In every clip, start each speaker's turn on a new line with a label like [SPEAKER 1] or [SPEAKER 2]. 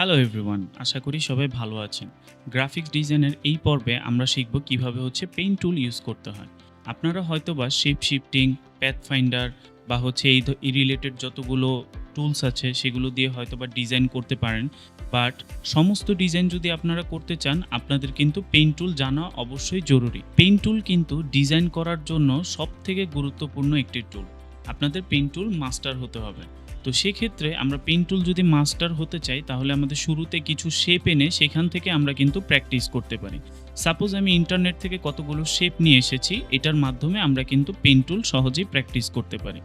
[SPEAKER 1] Hello everyone আশা করি সবাই ভালো আছেন। গ্রাফিক্স ডিজাইনের এই পর্বে আমরা শিখব কীভাবে হচ্ছে পেইন্ট টুল ইউজ করতে হয়। আপনারা হয়তো বা শেপ শিফটিং প্যাথ ফাইন্ডার বা হচ্ছে এই রিলেটেড যতগুলো টুলস আছে, সেগুলো দিয়ে হয়তো বা ডিজাইন করতে পারেন। বাট সমস্ত ডিজাইন যদি আপনারা করতে চান, আপনাদের কিন্তু পেইন্ট টুল জানা অবশ্যই জরুরি। পেইন্ট টুল কিন্তু ডিজাইন করার জন্য সব থেকে গুরুত্বপূর্ণ একটি টুল আপনাদের পেইন্ট টুল মাস্টার হতে হবে। তো সেক্ষেত্রে আমরা পেন টুল যদি মাস্টার হতে চাই, তাহলে আমাদের শুরুতে কিছু শেপ এনে সেখান থেকে আমরা কিন্তু প্র্যাকটিস করতে পারি। সাপোজ আমি ইন্টারনেট থেকে কতগুলো শেপ নিয়ে এসেছি, এটার মাধ্যমে আমরা কিন্তু পেন টুল সহজেই প্র্যাকটিস করতে পারি।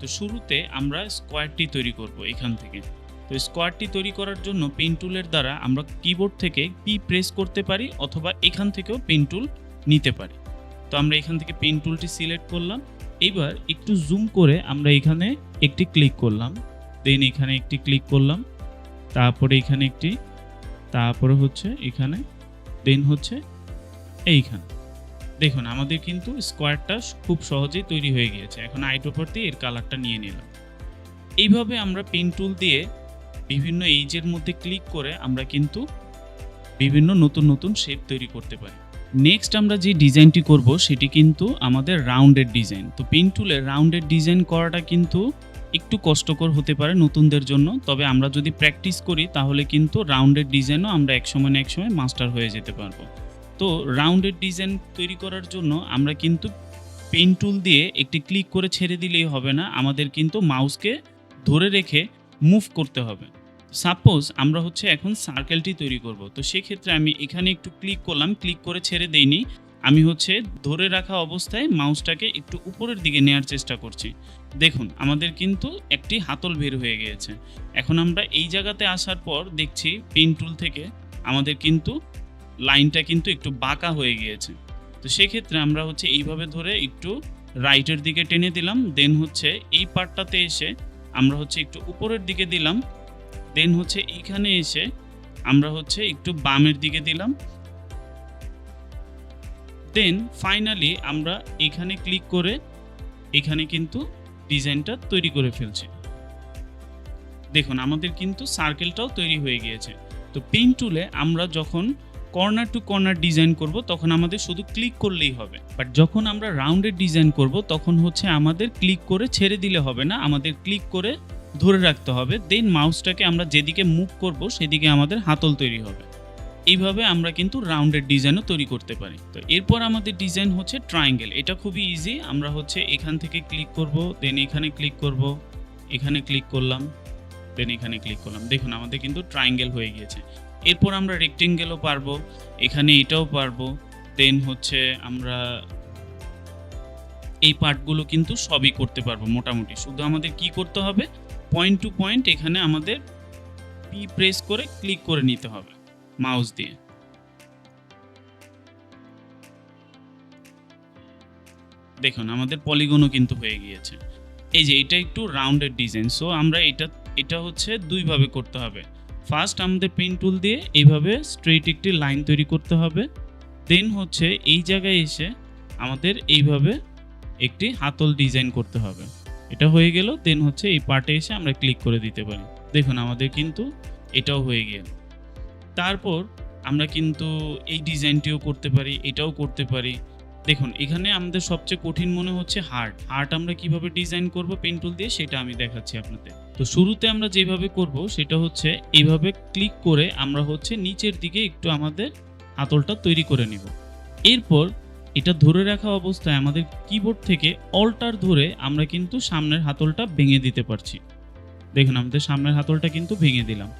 [SPEAKER 1] তো শুরুতে আমরা স্কোয়ারটি তৈরি করব এখান থেকে। তো স্কোয়ারটি তৈরি করার জন্য পেন টুলের দ্বারা আমরা কিবোর্ড থেকে পি প্রেস করতে পারি, অথবা এখান থেকেও পেন টুল নিতে পারি। তো আমরা এখান থেকে পেন টুলটি সিলেক্ট করলাম। এবার একটু জুম করে আমরা এখানে একটি ক্লিক করলাম দেন এখানে একটি ক্লিক করলাম, তারপরে এখানে একটি, তারপরে হচ্ছে এখানে দেন হচ্ছে এইখানে। দেখুন, আমাদের কিন্তু স্কোয়ারটা খুব সহজেই তৈরি হয়ে গিয়েছে। এখন আইটোপার দিয়ে এর কালারটা নিয়ে নিলাম। এইভাবে আমরা পেন টুল দিয়ে বিভিন্ন এইজের মধ্যে ক্লিক করে আমরা কিন্তু বিভিন্ন নতুন নতুন শেপ তৈরি করতে পারি। নেক্সট আমরা যে ডিজাইনটি করব, সেটি কিন্তু আমাদের রাউন্ডের ডিজাইন তো পেন টুলে রাউন্ডের ডিজাইন করাটা কিন্তু একটু কষ্টকর হতে পারে নতুনদের জন্য। তবে আমরা যদি প্র্যাকটিস করি, তাহলে কিন্তু রাউন্ডের ডিজাইনও আমরা একসময় না একসময় মাস্টার হয়ে যেতে পারব। তো রাউন্ডের ডিজাইন তৈরি করার জন্য আমরা কিন্তু পেন টুল দিয়ে একটি ক্লিক করে ছেড়ে দিলেই হবে না। আমাদের কিন্তু মাউসকে ধরে রেখে মুভ করতে হবে। সাপোজ আমরা হচ্ছে এখন সার্কেলটি তৈরি করব। তো সেক্ষেত্রে আমি এখানে একটু ক্লিক করলাম ক্লিক করে ছেড়ে দেইনি। আমি হচ্ছে ধরে রাখা অবস্থায় মাউসটাকে একটু উপরের দিকে নেওয়ার চেষ্টা করছি। দেখুন, আমাদের কিন্তু একটি হাতল বের হয়ে গিয়েছে। এখন আমরা এই জায়গাতে আসার পর দেখছি পেন টুল থেকে আমাদের কিন্তু লাইনটা কিন্তু একটু বাঁকা হয়ে গিয়েছে। তো সেক্ষেত্রে আমরা হচ্ছে এইভাবে ধরে একটু রাইটের দিকে টেনে দিলাম। দেন হচ্ছে এই পার্টটাতে এসে আমরা হচ্ছে একটু উপরের দিকে দিলাম। দেন হচ্ছে এইখানে এসে আমরা হচ্ছে একটু বামের দিকে দিলাম। দেন ফাইনালি আমরা এখানে ক্লিক করে এখানে কিন্তু ডিজাইনটা তৈরি করে ফেলছি। দেখুন, আমাদের কিন্তু সার্কেলটাও তৈরি হয়ে গিয়েছে। তো পেন টুলে আমরা যখন কর্নার টু কর্নার ডিজাইন করব, তখন আমাদের শুধু ক্লিক করলেই হবে। বাট যখন আমরা রাউন্ডের ডিজাইন করব, তখন হচ্ছে আমাদের ক্লিক করে ছেড়ে দিলে হবে না। আমাদের ক্লিক করে ধরে রাখতে হবে। দেন মাউসটাকে আমরা যেদিকে মুভ করব, সেদিকে আমাদের হাতল তৈরি হবে। এইভাবে আমরা কিন্তু রাউন্ডের ডিজাইনও তৈরি করতে পারি। তো এরপর আমাদের ডিজাইন হচ্ছে ট্রায়াঙ্গেল এটা খুবই ইজি আমরা হচ্ছে এখান থেকে ক্লিক করব দেন এখানে ক্লিক করব, এখানে ক্লিক করলাম দেন এখানে ক্লিক করলাম। দেখুন, আমাদের কিন্তু ট্রায়াঙ্গেল হয়ে গিয়েছে। এরপর আমরা রেক্টেঙ্গেলও পারব। এখানে এটাও পারব। দেন হচ্ছে আমরা এই পার্টগুলো কিন্তু সবই করতে পারব মোটামুটি। শুধু আমাদের কি করতে হবে? পয়েন্ট টু পয়েন্ট এখানে আমাদের পি প্রেস করে ক্লিক করে নিতে হবে মাউস দিয়ে। দেখুন, আমাদের পলিগনও কিন্তু হয়ে গিয়েছে। এই যে, এটা একটু রাউন্ডেড ডিজাইন সো আমরা এটা এটা হচ্ছে দুইভাবে করতে হবে। ফার্স্ট আমাদের পেন টুল দিয়ে এইভাবে স্ট্রেট একটি লাইন তৈরি করতে হবে। দেন হচ্ছে এই জায়গায় এসে আমাদের এইভাবে একটি হাতল ডিজাইন করতে হবে। এটা হয়ে গেল দেন হচ্ছে এই পার্টে এসে আমরা ক্লিক করে দিতে পারি। দেখুন, আমাদের কিন্তু এটাও হয়ে গেল। তারপর আমরা কিন্তু এই ডিজাইনটিও করতে পারি, এটাও করতে পারি। দেখুন, এখানে আমাদের সবচেয়ে কঠিন মনে হচ্ছে হার্ট হার্ট আমরা কীভাবে ডিজাইন করব পেন টুল দিয়ে, সেটা আমি দেখাচ্ছি আপনাদের। তো শুরুতে আমরা যেভাবে করব, সেটা হচ্ছে এইভাবে ক্লিক করে আমরা হচ্ছে নিচের দিকে একটু আমাদের হাতলটা তৈরি করে নিব। এরপর এটা ধরে রাখা অবস্থায় আমাদের কিবোর্ড থেকে অল্টার ধরে আমরা কিন্তু সামনের হাতলটা ভেঙে দিতে পারছি। দেখুন, আমাদের সামনের হাতলটা কিন্তু ভেঙে দিলাম।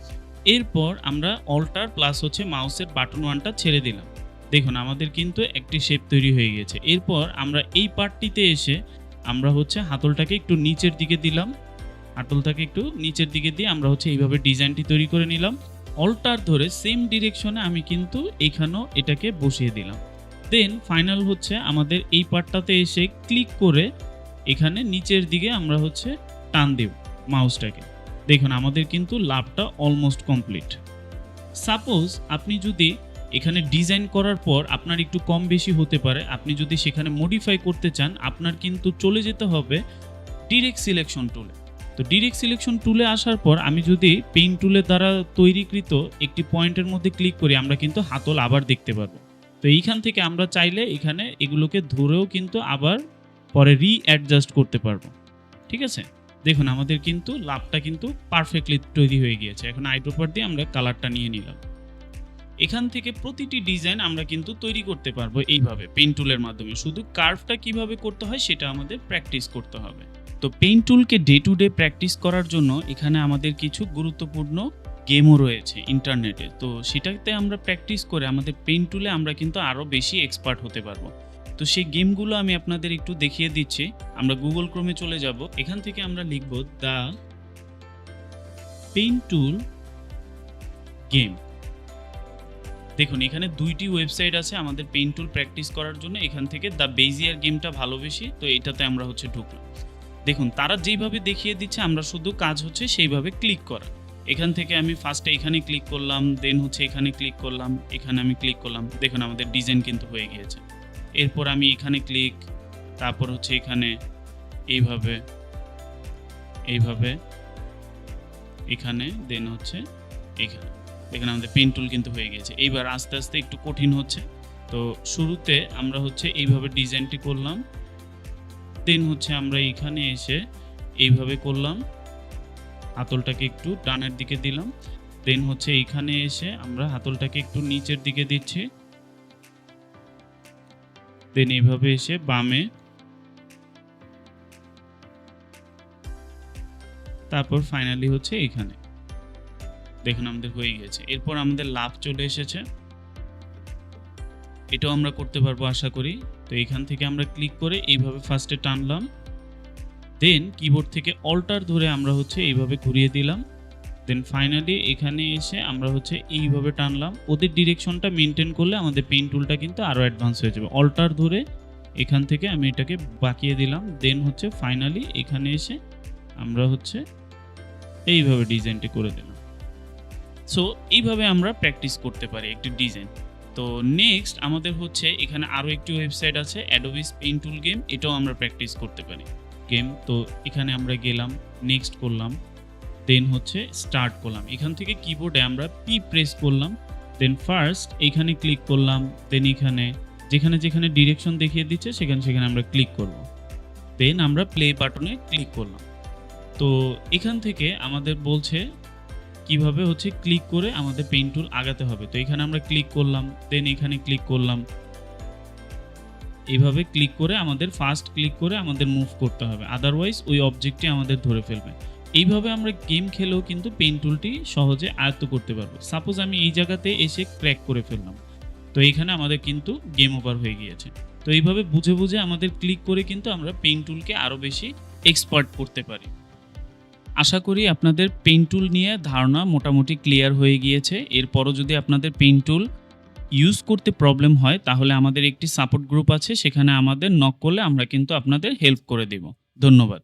[SPEAKER 1] এরপর আমরা অল্টার প্লাস হচ্ছে মাউসের বাটন ওয়ানটা ছেড়ে দিলাম। দেখুন, আমাদের কিন্তু একটি শেপ তৈরি হয়ে গেছে এরপর আমরা এই পার্টটিতে এসে আমরা হচ্ছে হাতলটাকে একটু নিচের দিকে দিলাম। হাতলটাকে একটু নিচের দিকে দিয়ে আমরা হচ্ছে এইভাবে ডিজাইনটি তৈরি করে নিলাম। অল্টার ধরে সেম ডিরেকশনে আমি কিন্তু এখানেও এটাকে বসিয়ে দিলাম। দেন ফাইনাল হচ্ছে আমাদের এই পার্টটাতে এসে ক্লিক করে এখানে নিচের দিকে আমরা হচ্ছে টান দেব মাউসটাকে দেখুন, আমাদের কিন্তু লাভটা অলমোস্ট কমপ্লিট সাপোজ আপনি যদি এখানে ডিজাইন করার পর আপনার একটু কম বেশি হতে পারে, আপনি যদি সেখানে মডিফাই করতে চান, আপনার কিন্তু চলে যেতে হবে ডিরেক্ট সিলেকশন টুলে তো ডিরেক্ট সিলেকশন টুলে আসার পর আমি যদি পেইন টুলের দ্বারা তৈরিকৃত একটি পয়েন্টের মধ্যে ক্লিক করি, আমরা কিন্তু হাতল আবার দেখতে পারব তো এইখান থেকে আমরা চাইলে এখানে এগুলোকে ধরেও কিন্তু আবার পরে রি অ্যাডজাস্ট করতে পারব। ঠিক আছে? দেখুন, আমাদের কিন্তু লাভটা কিন্তু পারফেক্টলি তৈরি হয়ে গিয়েছে। এখন আইড্রোপার দিয়ে আমরা কালারটা নিয়ে নিলাম। এখান থেকে প্রতিটি ডিজাইন আমরা কিন্তু তৈরি করতে পারব এইভাবে পেইন টুলের মাধ্যমে। শুধু কার্ভটা কীভাবে করতে হয় সেটা আমাদের প্র্যাকটিস করতে হবে। তো পেইন টুলকে ডে টু ডে প্র্যাকটিস করার জন্য এখানে আমাদের কিছু গুরুত্বপূর্ণ গেমও রয়েছে ইন্টারনেটে তো সেটাতে আমরা প্র্যাকটিস করে আমাদের পেইন টুলে আমরা কিন্তু আরও বেশি এক্সপার্ট হতে পারব। তো সেই গেমগুলো আমি আপনাদের একটু দেখিয়ে দিচ্ছি। আমরা গুগল ক্রোমে চলে যাব। এখান থেকে আমরা লিখব দ্য পেইন টুল গেম দেখুন, এখানে দুইটি ওয়েবসাইট আছে আমাদের পেইন টুল প্র্যাকটিস করার জন্য। এখান থেকে দ্য বেজিয়ার গেমটা ভালোবেসি তো এটাতে আমরা হচ্ছে ঢুকলাম। দেখুন, তারা যেইভাবে দেখিয়ে দিচ্ছে, আমরা শুধু কাজ হচ্ছে সেইভাবে ক্লিক করা। এখান থেকে আমি ফার্স্টে এখানে ক্লিক করলাম দেন হচ্ছে এখানে ক্লিক করলাম, এখানে আমি ক্লিক করলাম। দেখুন, আমাদের ডিজাইন কিন্তু হয়ে গিয়েছে। এরপর আমি এখানে ক্লিক তারপর হচ্ছে এখানে এইভাবে এইভাবে, এখানে দেন হচ্ছে এখানে। এখানে আমাদের পেন টুল কিন্তু হয়ে গেছে এইবার আস্তে আস্তে একটু কঠিন হচ্ছে। তো শুরুতে আমরা হচ্ছে এইভাবে ডিজাইনটি করলাম। দেন হচ্ছে আমরা এখানে এসে এইভাবে করলাম। হাতলটাকে একটু ডানের দিকে দিলাম। দেন হচ্ছে এইখানে এসে আমরা হাতলটাকে একটু নিচের দিকে দিচ্ছি। দেন এইভাবে এসে বামে তারপর ফাইনালি হচ্ছে এখানে দেখুন আমাদের হয়ে গেছে। এরপর আমাদের লাভ চলে এসেছে। এটাও আমরা করতে পারব আশা করি। তো এখান থেকে আমরা ক্লিক করে এইভাবে ফার্স্টে টানলাম। দেন কিবোর্ড থেকে অল্টার ধরে আমরা হচ্ছে এইভাবে ঘুরিয়ে দিলাম। দেন ফাইনালি এখানে এসে আমরা হচ্ছে এইভাবে টানলাম। ওদের ডিরেকশনটা মেনটেন করলে আমাদের পেন টুলটা কিন্তু আরও অ্যাডভান্স হয়ে যাবে। অল্টার ধরে এখান থেকে আমি এটাকে বাকিয়ে দিলাম। দেন হচ্ছে ফাইনালি এখানে এসে আমরা হচ্ছে এইভাবে ডিজাইনটি করে দিলাম। সো এইভাবে আমরা প্র্যাকটিস করতে পারি একটি ডিজাইন তো নেক্সট আমাদের হচ্ছে এখানে আরও একটি ওয়েবসাইট আছে অ্যাডোবিস পেন টুল গেম এটাও আমরা প্র্যাকটিস করতে পারি। গেম। তো এখানে আমরা গেলাম নেক্সট করলাম দেন হচ্ছে স্টার্ট করলাম। এখান থেকে কিবোর্ডে আমরা পি প্রেস করলাম দেন ফার্স্ট এখানে ক্লিক করলাম দেন এখানে, যেখানে যেখানে ডিরেকশন দেখিয়ে দিচ্ছে, সেখানে সেখানে আমরা ক্লিক করব। দেন আমরা প্লে বাটনে ক্লিক করলাম। তো এখান থেকে আমাদের বলছে কীভাবে হচ্ছে ক্লিক করে আমাদের পেইন টুল আগাতে হবে। তো এখানে আমরা ক্লিক করলাম দেন এখানে ক্লিক করলাম এইভাবে ক্লিক করে আমাদের ফার্স্ট ক্লিক করে আমাদের মুভ করতে হবে। আদারওয়াইজ ওই অবজেক্টটি আমাদের ধরে ফেলবে। এইভাবে আমরা গেম খেলেও কিন্তু পেন টুলটি সহজে আয়ত্ত করতে পারব। সাপোজ আমি এই জায়গাতে এসে ক্র্যাক করে ফেললাম। তো এখানে আমাদের কিন্তু গেম ওভার হয়ে গিয়েছে। তো এইভাবে বুঝে বুঝে আমাদের ক্লিক করে কিন্তু আমরা পেন টুলকে আরও বেশি এক্সপার্ট করতে পারি। আশা করি আপনাদের পেন টুল নিয়ে ধারণা মোটামুটি ক্লিয়ার হয়ে গিয়েছে। এরপরও যদি আপনাদের পেন টুল ইউজ করতে প্রবলেম হয়, তাহলে আমাদের একটি সাপোর্ট গ্রুপ আছে, সেখানে আমাদের নক করলে আমরা কিন্তু আপনাদের হেল্প করে দেব। ধন্যবাদ।